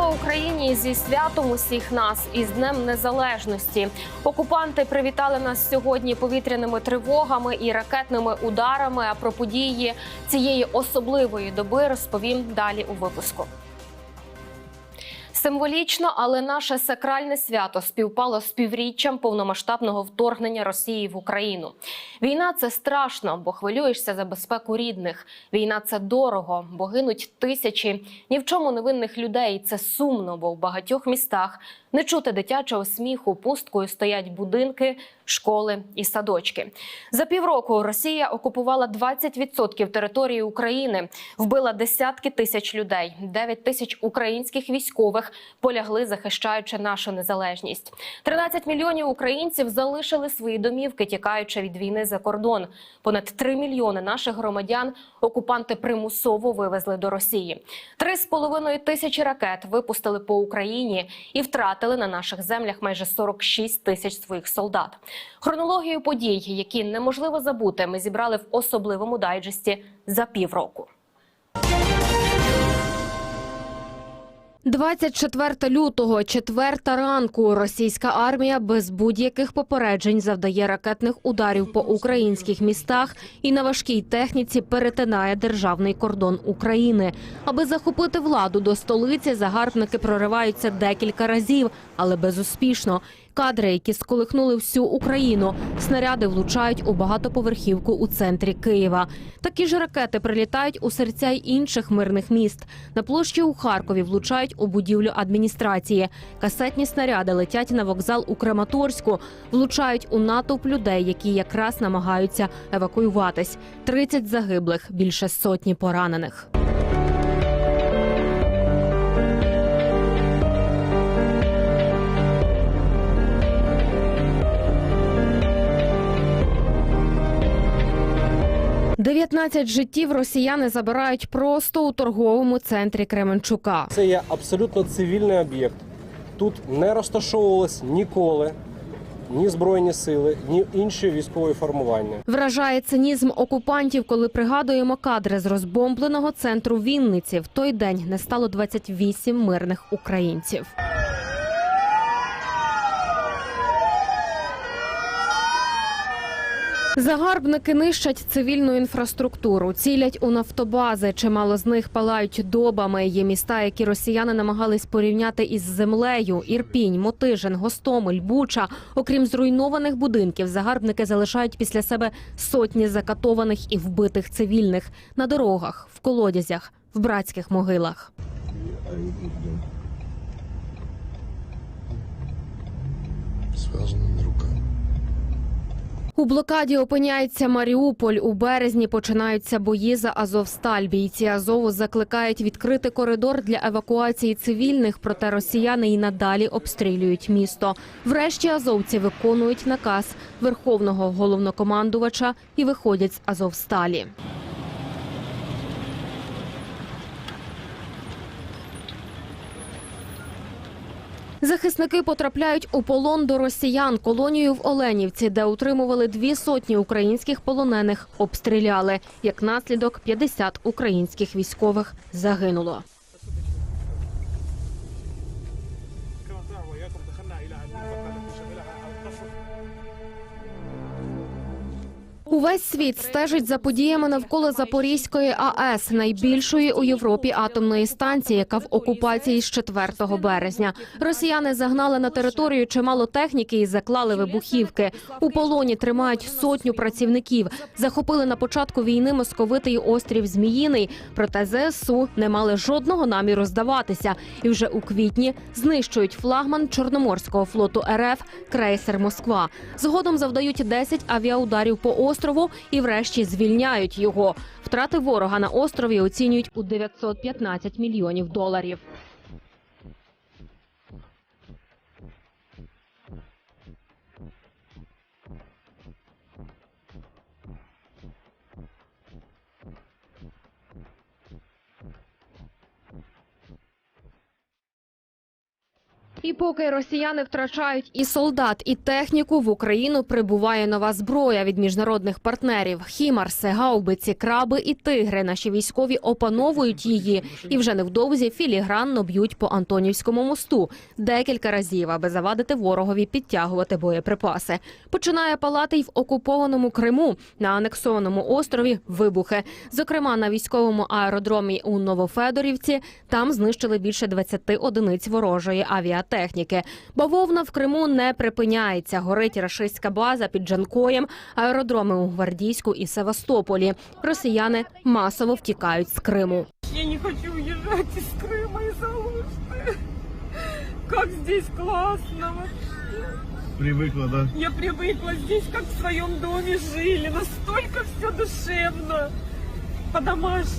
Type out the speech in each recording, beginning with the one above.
Слава Україні зі святом усіх нас і з Днем Незалежності. Окупанти привітали нас сьогодні повітряними тривогами і ракетними ударами. А про події цієї особливої доби розповім далі у випуску. Символічно, але наше сакральне свято співпало з півріччям повномасштабного вторгнення Росії в Україну. Війна це страшно, бо хвилюєшся за безпеку рідних. Війна це дорого, бо гинуть тисячі ні в чому невинних людей. Це сумно, бо в багатьох містах не чути дитячого сміху, пусткою стоять будинки, школи і садочки. За півроку Росія окупувала 20% території України, вбила десятки тисяч людей, 9 тисяч українських військових полягли, захищаючи нашу незалежність. 13 мільйонів українців залишили свої домівки, тікаючи від війни за кордон. Понад 3 мільйони наших громадян окупанти примусово вивезли до Росії. Три з половиною тисячі ракет випустили по Україні і втратили на наших землях майже 46 тисяч своїх солдат. Хронологію подій, які неможливо забути, ми зібрали в особливому дайджесті за півроку. 24 лютого, четверта ранку. Російська армія без будь-яких попереджень завдає ракетних ударів по українських містах і на важкій техніці перетинає державний кордон України. Аби захопити владу до столиці, загарбники прориваються декілька разів, але безуспішно. Кадри, які сколихнули всю Україну, снаряди влучають у багатоповерхівку у центрі Києва. Такі ж ракети прилітають у серця й інших мирних міст. На площі у Харкові влучають у будівлю адміністрації. Касетні снаряди летять на вокзал у Краматорську, влучають у натовп людей, які якраз намагаються евакуюватись. 30 загиблих, більше сотні поранених. Дев'ятнадцять життів росіяни забирають просто у торговому центрі Кременчука. Це є абсолютно цивільний об'єкт. Тут не розташовувалось ніколи ні збройні сили, ні інші військові формування. Вражає цинізм окупантів, коли пригадуємо кадри з розбомбленого центру Вінниці. В той день не стало 28 мирних українців. Загарбники нищать цивільну інфраструктуру, цілять у нафтобази. Чимало з них палають добами. Є міста, які росіяни намагались порівняти із землею. Ірпінь, Мотижин, Гостомель, Буча. Окрім зруйнованих будинків, загарбники залишають після себе сотні закатованих і вбитих цивільних на дорогах, в колодязях, в братських могилах. связанными руками. У блокаді опиняється Маріуполь. У березні починаються бої за Азовсталь. Бійці Азову закликають відкрити коридор для евакуації цивільних, проте росіяни і надалі обстрілюють місто. Врешті азовці виконують наказ верховного головнокомандувача і виходять з Азовсталі. Захисники потрапляють у полон до росіян. Колонію в Оленівці, де утримували дві сотні українських полонених, обстріляли. Як наслідок, 50 українських військових загинуло. Увесь світ стежить за подіями навколо Запорізької АЕС, найбільшої у Європі атомної станції, яка в окупації з 4 березня. Росіяни загнали на територію чимало техніки і заклали вибухівки. У полоні тримають сотню працівників. Захопили на початку війни московитий острів Зміїний. Проте ЗСУ не мали жодного наміру здаватися. І вже у квітні знищують флагман Чорноморського флоту РФ крейсер Москва. Згодом завдають 10 авіаударів по острову і врешті звільняють його. Втрати ворога на острові оцінюють у 915 мільйонів доларів. І поки росіяни втрачають і солдат, і техніку, в Україну прибуває нова зброя від міжнародних партнерів: хімарси, гаубиці, краби і тигри. Наші військові опановують її і вже невдовзі філігранно б'ють по Антонівському мосту декілька разів, аби завадити ворогові підтягувати боєприпаси. Починає палати й в окупованому Криму на анексованому острові. Вибухи, зокрема на військовому аеродромі у Новофедорівці. Там знищили більше 20 одиниць ворожої авіатехніки Бавовна в Криму не припиняється. Горить рашистська база під Джанкоєм, аеродроми у Гвардійську і Севастополі. Росіяни масово втікають з Криму. Я не хочу уезжать из Крыма, из Алушты. Как здесь классно вообще. Привыкла, да? Я привыкла здесь, как в своем доме жили. Настолько все душевно.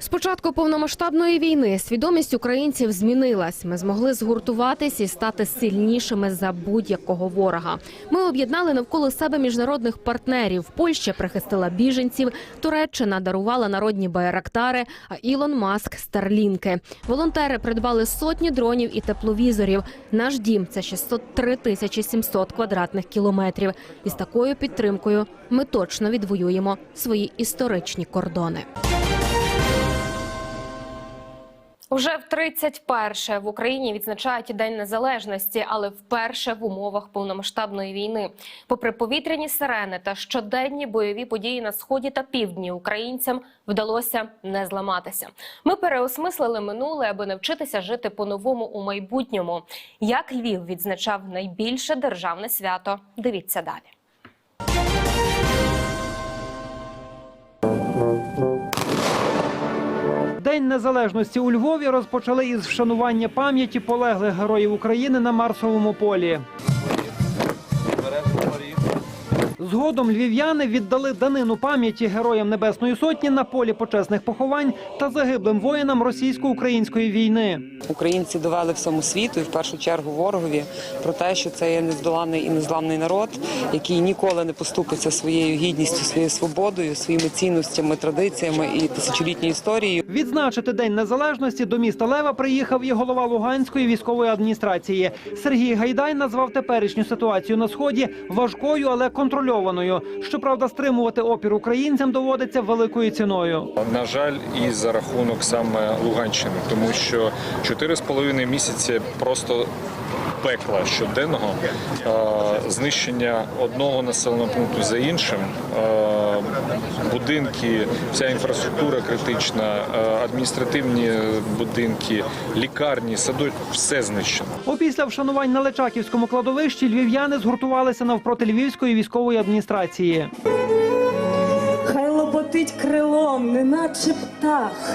З початку повномасштабної війни свідомість українців змінилась. Ми змогли згуртуватись і стати сильнішими за будь-якого ворога. Ми об'єднали навколо себе міжнародних партнерів. Польща прихистила біженців, Туреччина дарувала народні байрактари, а Ілон Маск старлінки. Волонтери придбали сотні дронів і тепловізорів. Наш дім це 603 тисячі 700 квадратних кілометрів. І з такою підтримкою ми точно відвоюємо свої історичні кордони. Уже в 31-ше в Україні відзначають День Незалежності, але вперше в умовах повномасштабної війни. Попри повітряні сирени та щоденні бойові події на сході та півдні, українцям вдалося не зламатися. Ми переосмислили минуле, аби навчитися жити по-новому у майбутньому. Як Львів відзначав найбільше державне свято? Дивіться далі. День незалежності у Львові розпочали із вшанування пам'яті полеглих героїв України на Марсовому полі. Згодом львів'яни віддали данину пам'яті героям Небесної Сотні на полі почесних поховань та загиблим воїнам російсько-української війни. Українці довели всьому світу і в першу чергу ворогові про те, що це є нездоланий і незламний народ, який ніколи не поступиться своєю гідністю, своєю свободою, своїми цінностями, традиціями і тисячолітньою історією. Відзначити День Незалежності до міста Лева приїхав і голова Луганської військової адміністрації. Сергій Гайдай назвав теперішню ситуацію на сході важкою, але контрольованою. Щоправда, стримувати опір українцям доводиться великою ціною. На жаль, і за рахунок саме Луганщини, тому що 4,5 місяці просто пекла щоденного е, знищення одного населеного пункту за іншим, е, будинки, вся інфраструктура критична, е, адміністративні будинки, лікарні, садочки – все знищено. Опісля вшанувань на Личаківському кладовищі львів'яни згуртувалися навпроти Львівської військової адміністрації. Хай лопотить крилом, неначе птах,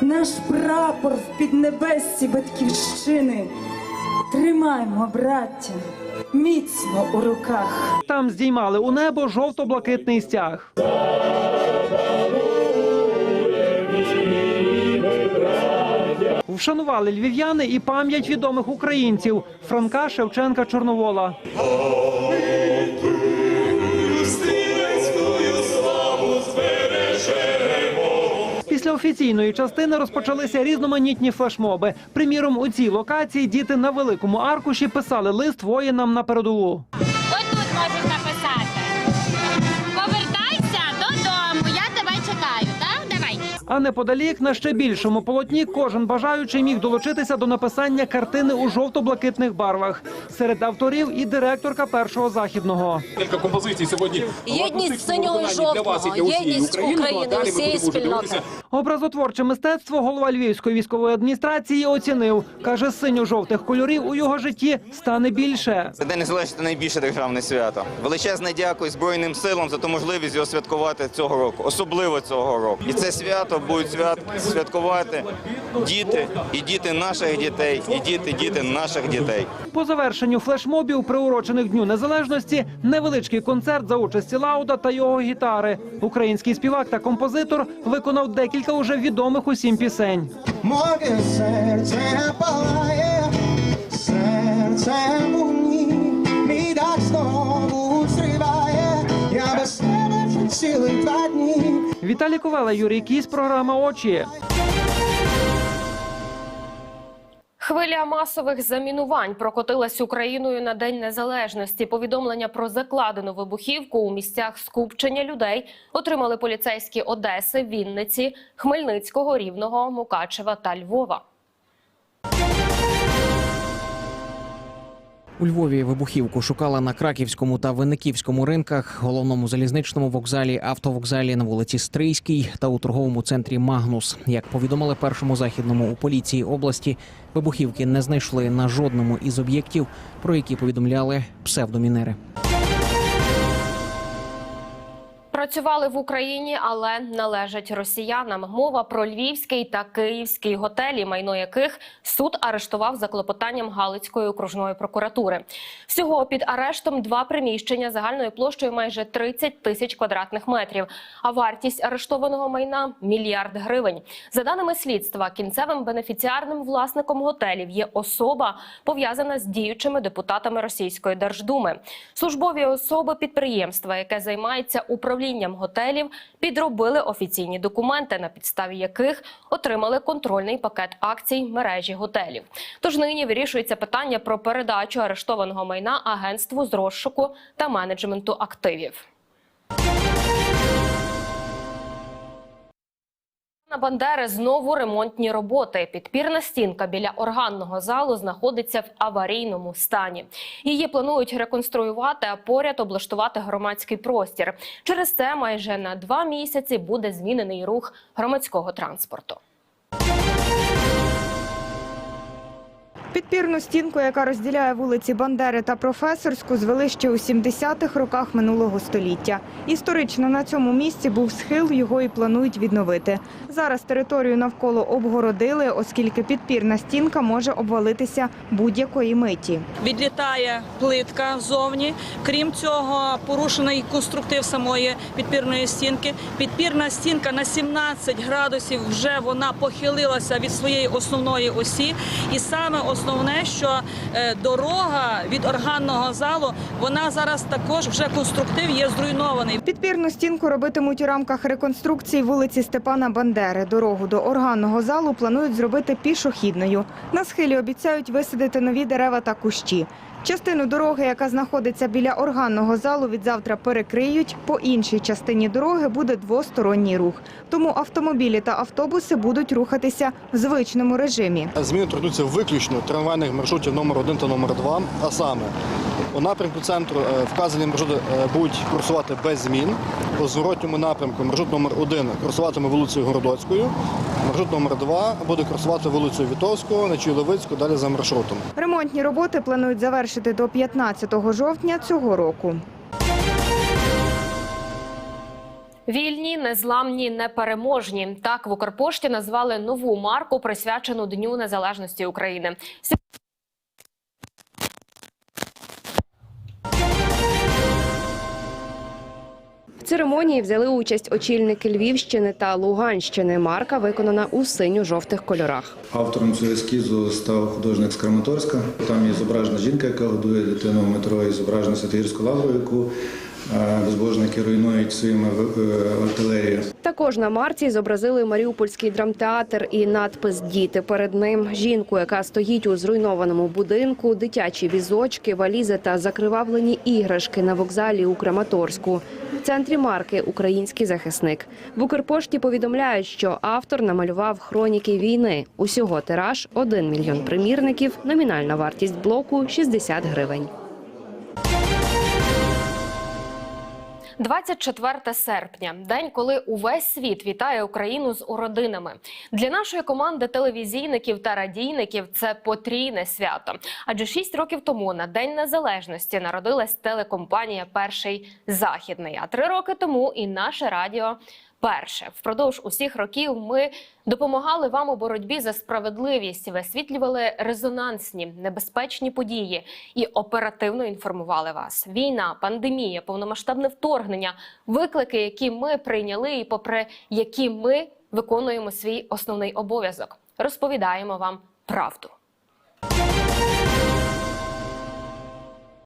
наш прапор в піднебесці батьківщини. Тримаймо, браття, міцно у руках. Там здіймали у небо жовто-блакитний стяг. Вшанували львів'яни і пам'ять відомих українців Франка Шевченка Чорновола. Офіційної частини розпочалися різноманітні флешмоби. Приміром, у цій локації діти на великому аркуші писали лист воїнам на передову. А неподалік на ще більшому полотні кожен бажаючий міг долучитися до написання картини у жовто-блакитних барвах. Серед авторів і директорка першого західного. Кілька композицій сьогодні Єдність синього і жовтого, єдність України, усієї спільноти. Образотворче мистецтво голова Львівської військової адміністрації оцінив. каже, синьо-жовтих кольорів у його житті стане більше. Це День Незалежності найбільше державне свято. Величезне дякую Збройним силам за ту можливість його святкувати цього року, особливо цього року. І це свято будуть свят... святкувати діти, і діти наших дітей, і діти, діти наших дітей. По завершенню флешмобів, приурочених Дню Незалежності, невеличкий концерт за участі Лауда та його гітари. Український співак та композитор виконав декілька уже відомих усім пісень. Моє серце палає, серце Віталій Ковала, Юрій Кісь, програма Очі. Хвиля масових замінувань прокотилась Україною на День Незалежності. Повідомлення про закладену вибухівку у місцях скупчення людей отримали поліцейські Одеси, Вінниці, Хмельницького, Рівного, Мукачева та Львова. У Львові вибухівку шукала на краківському та винниківському ринках, головному залізничному вокзалі, автовокзалі на вулиці Стрийській та у торговому центрі Магнус. Як повідомили першому західному у поліції області, вибухівки не знайшли на жодному із об'єктів, про які повідомляли псевдомінери. Працювали в Україні, але належать росіянам. Мова про львівський та київський готелі, майно яких суд арештував за клопотанням Галицької окружної прокуратури. Всього під арештом два приміщення загальною площею майже 30 тисяч квадратних метрів. А вартість арештованого майна мільярд гривень. За даними слідства, кінцевим бенефіціарним власником готелів є особа, пов'язана з діючими депутатами Російської Держдуми. Службові особи підприємства, яке займається управлінням готелів, підробили офіційні документи, на підставі яких отримали контрольний пакет акцій мережі готелів. Тож нині вирішується питання про передачу арештованого майна агентству з розшуку та менеджменту активів. На Бандери знову ремонтні роботи. Підпірна стінка біля органного залу знаходиться в аварійному стані. Її планують реконструювати, а поряд облаштувати громадський простір. Через це майже на два місяці буде змінений рух громадського транспорту. Підпірну стінку, яка розділяє вулиці Бандери та Професорську, звели ще у 70-х роках минулого століття. Історично на цьому місці був схил, його і планують відновити. Зараз територію навколо обгородили, оскільки підпірна стінка може обвалитися будь-якої миті. відлітає плитка ззовні. Крім цього, порушений конструктив самої підпірної стінки. Підпірна стінка на 17 градусів вже вона похилилася від своєї основної осі. І саме основне, що е, дорога від органного залу, вона зараз також вже конструктив є зруйнований. Підпірну стінку робитимуть у рамках реконструкції вулиці Степана Бандери. Дорогу до органного залу планують зробити пішохідною. На схилі обіцяють висадити нові дерева та кущі. Частину дороги, яка знаходиться біля органного залу, від завтра перекриють. По іншій частині дороги буде двосторонній рух. Тому автомобілі та автобуси будуть рухатися в звичному режимі. Зміни торкнуться виключно трамвайних маршрутів номер 1 та номер 2 а саме у напрямку центру е, вказані маршрути е, будуть курсувати без змін. У зворотньому напрямку маршрут номер 1 курсуватиме вулицею Городоцькою, маршрут номер 2 буде курсувати вулицею Вітовського, на Чуйловицьку, далі за маршрутом. Ремонтні роботи планують завершити до 15 жовтня цього року. Вільні, незламні, непереможні. Так в Укрпошті назвали нову марку, присвячену Дню Незалежності України. В церемонії взяли участь очільники Львівщини та Луганщини. Марка виконана у синьо-жовтих кольорах. Автором цього ескізу став художник з Краматорська. Там є зображена жінка, яка годує дитину метро, і зображена Святогірську лавру, яку безбожники руйнують своїми е, артилерією. Також на марці зобразили Маріупольський драмтеатр і надпис Діти перед ним. Жінку, яка стоїть у зруйнованому будинку, дитячі візочки, валізи та закривавлені іграшки на вокзалі у Краматорську. В центрі марки український захисник. В Укрпошті повідомляють, що автор намалював хроніки війни. Усього тираж 1 мільйон примірників. Номінальна вартість блоку 60 гривень. 24 серпня день, коли увесь світ вітає Україну з уродинами. Для нашої команди телевізійників та радійників це потрійне свято. Адже 6 років тому на День Незалежності народилась телекомпанія Перший Західний. А три роки тому і наше радіо. Перше впродовж усіх років ми допомагали вам у боротьбі за справедливість, висвітлювали резонансні небезпечні події і оперативно інформували вас. Війна, пандемія, повномасштабне вторгнення, виклики, які ми прийняли, і попри які ми виконуємо свій основний обов'язок. Розповідаємо вам правду.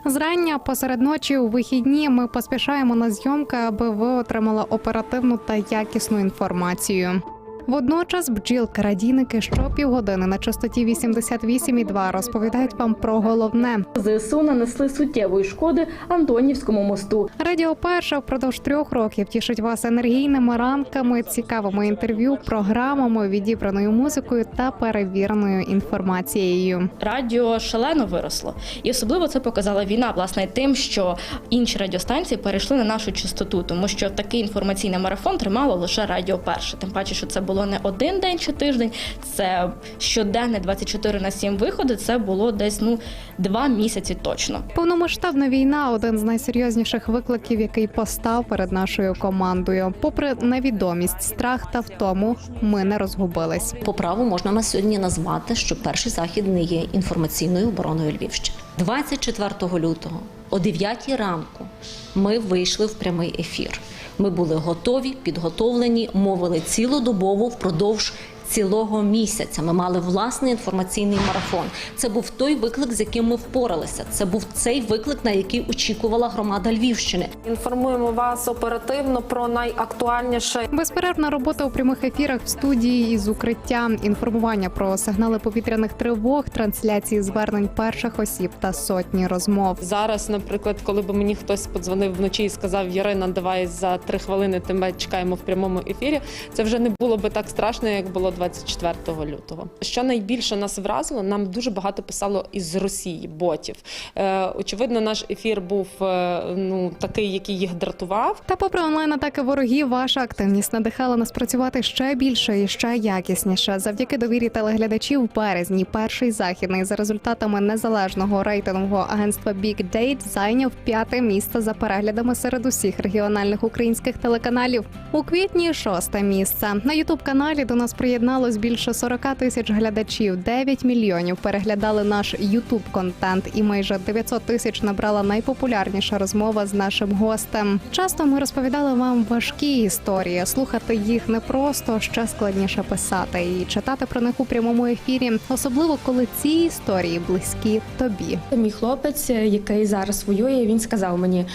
Зрання посеред ночі у вихідні ми поспішаємо на зйомки, аби ви отримали оперативну та якісну інформацію. Водночас бджілки-радійники щопівгодини на частоті 88,2 розповідають вам про головне. ЗСУ нанесли суттєвої шкоди Антонівському мосту. Радіо Перша впродовж трьох років тішить вас енергійними ранками, цікавими інтерв'ю, програмами, відібраною музикою та перевіреною інформацією. Радіо шалено виросло, і особливо це показала війна, власне, тим, що інші радіостанції перейшли на нашу частоту, тому що такий інформаційний марафон тримало лише Радіо Перше. Тим паче, що це було не один день чи тиждень, це щоденне 24 на 7 виходи. Це було десь ну два місяці точно. Повномасштабна війна один з найсерйозніших викликів, який постав перед нашою командою. Попри невідомість, страх та втому, ми не розгубились. По праву можна на сьогодні назвати, що перший захід не є інформаційною обороною Львівщини. 24 лютого о 9 ранку ми вийшли в прямий ефір. Ми були готові, підготовлені, мовили цілодобово впродовж цілого місяця. Ми мали власний інформаційний марафон. Це був той виклик, з яким ми впоралися. Це був цей виклик, на який очікувала громада Львівщини. Інформуємо вас оперативно про найактуальніше. Безперервна робота у прямих ефірах в студії із укриття, інформування про сигнали повітряних тривог, трансляції звернень перших осіб та сотні розмов. Зараз, наприклад, коли б мені хтось подзвонив вночі і сказав Ярина, давай за три хвилини тебе чекаємо в прямому ефірі. Це вже не було би так страшно, як було 24 лютого. Що найбільше нас вразило, нам дуже багато писало із Росії ботів. Е, очевидно, наш ефір був е, ну такий, який їх дратував. Та попри онлайн атаки ворогів, ваша активність надихала нас працювати ще більше і ще якісніше. Завдяки довірі телеглядачів в березні перший західний за результатами незалежного рейтингового агентства Big Date зайняв п'яте місце за переглядами серед усіх регіональних українських телеканалів. У квітні шосте місце на ютуб каналі до нас приєдналось більше 40 тисяч глядачів. 9 мільйонів переглядали наш ютуб контент, і майже 900 тисяч набрала найпопулярніша розмова з нашим гостем. Часто ми розповідали вам важкі історії. Слухати їх не просто ще складніше писати і читати про них у прямому ефірі, особливо коли ці історії близькі тобі. Мій хлопець, який зараз воює, він сказав мені: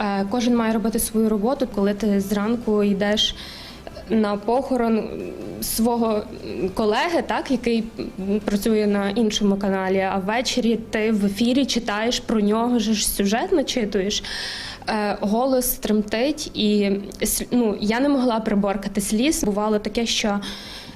«Е, кожен має робити свою роботу, коли ти зранку йдеш. На похорон свого колеги, так який працює на іншому каналі. А ввечері ти в ефірі читаєш про нього, ж сюжет начитуєш. Е, Голос тремтить, і ну, я не могла приборкати сліз. Бувало таке, що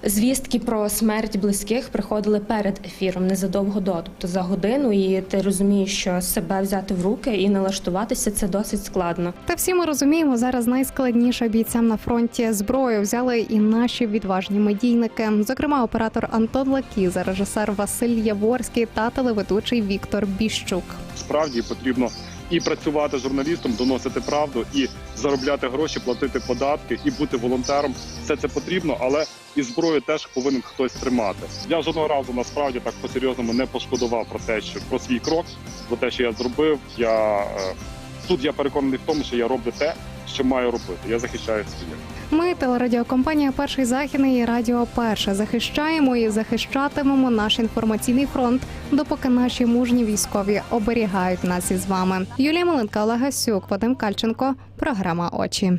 звістки про смерть близьких приходили перед ефіром незадовго до, тобто за годину, і ти розумієш, що себе взяти в руки і налаштуватися це досить складно. Та всі ми розуміємо, зараз найскладніше бійцям на фронті зброю взяли і наші відважні медійники. Зокрема, оператор Антон Лакіза, режисер Василь Яворський та телеведучий Віктор Біщук. Справді потрібно і працювати журналістом, доносити правду, і заробляти гроші, платити податки, і бути волонтером. Все це потрібно, але і зброю теж повинен хтось тримати. Я жодного разу насправді так по серйозному не пошкодував про те, що про свій крок, про те, що я зробив. Я е, тут я переконаний в тому, що я роблю те, що маю робити. Я захищаю своє. Ми, телерадіокомпанія Перший західний і Радіо Перше, захищаємо і захищатимемо наш інформаційний фронт, допоки наші мужні військові оберігають нас із вами. Юлія Маленка, Олег Гасюк, Вадим Кальченко. Програма Очі.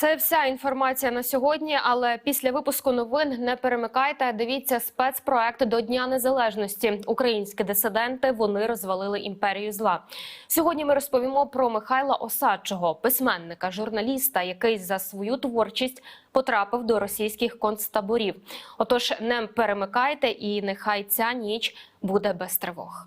Це вся інформація на сьогодні. Але після випуску новин не перемикайте. Дивіться спецпроект до Дня Незалежності. Українські дисиденти вони розвалили імперію зла. Сьогодні ми розповімо про Михайла Осадчого, письменника, журналіста, який за свою творчість потрапив до російських концтаборів. Отож, не перемикайте, і нехай ця ніч буде без тривог.